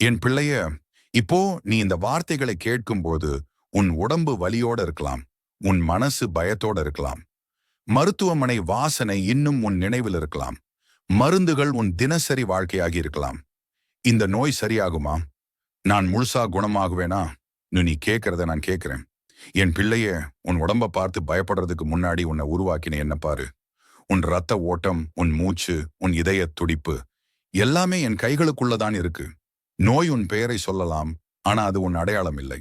என் பிள்ளைய இப்போ நீ இந்த வார்த்தைகளை கேட்கும்போது உன் உடம்பு வலியோட இருக்கலாம் உன் மனசு பயத்தோட இருக்கலாம். மருத்துவமனை வாசனை இன்னும் உன் நினைவில் இருக்கலாம். மருந்துகள் உன் தினசரி வாழ்க்கையாகி இருக்கலாம். இந்த நோய் சரியாகுமா? நான் முழுசா குணமாகுவேனா? நீ கேட்கறத நான் கேட்கிறேன். என் பிள்ளைய உன் உடம்ப பார்த்து பயப்படுறதுக்கு முன்னாடி உன்னை உருவாக்கின என்ன பாரு. உன் ரத்த ஓட்டம் உன் மூச்சு உன் இதய துடிப்பு எல்லாமே என் கைகளுக்குள்ளதான் இருக்கு. நோய் உன் பெயரை சொல்லலாம் ஆனா அது உன் அடையாளம் இல்லை.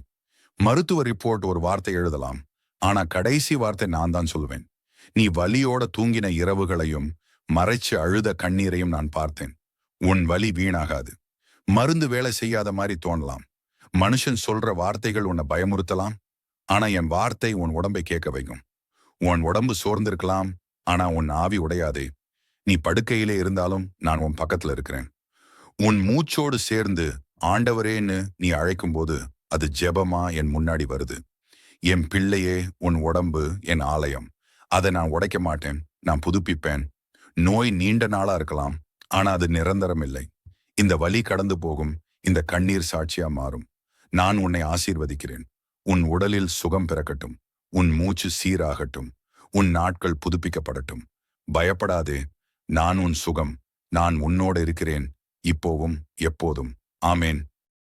மருத்துவ ரிப்போர்ட் ஒரு வார்த்தை எழுதலாம் ஆனா கடைசி வார்த்தை நான் தான் சொல்லுவேன் நீ வலியோட தூங்கின இரவுகளையும் மறைச்சு அழுத கண்ணீரையும் நான் பார்த்தேன். உன் வலி வீணாகாது. மருந்து வேலை செய்யாத மாதிரி தோணலாம். மனுஷன் சொல்ற வார்த்தைகள் உன்னை பயமுறுத்தலாம் ஆனா என் வார்த்தை உன் உடம்பை கேட்க வைக்கும். உன் உடம்பு சோர்ந்திருக்கலாம் ஆனா உன் ஆவி உடையாதே. நீ படுக்கையிலே இருந்தாலும் நான் உன் பக்கத்துல இருக்கிறேன். உன் மூச்சோடு சேர்ந்து ஆண்டவரேன்னு நீ அழைக்கும்போது அது ஜெபமா என் முன்னாடி வருது. என் பிள்ளையே உன் உடம்பு என் ஆலயம். அதை நான் உடைக்க மாட்டேன். நான் புதுப்பிப்பேன். நோய் நீண்ட நாளா இருக்கலாம். ஆனா அது நிரந்தரம் இல்லை. இந்த வலி கடந்து போகும். இந்த கண்ணீர் சாட்சியா மாறும். நான் உன்னை ஆசீர்வதிக்கிறேன். உன் உடலில் சுகம் பிறக்கட்டும். உன் மூச்சு சீராகட்டும். உன் நாட்கள் புதுப்பிக்கப்படட்டும். பயப்படாதே. நான் உன் சுகம். நான் உன்னோடு இருக்கிறேன். இப்போவும் எப்போதும். ஆமேன்.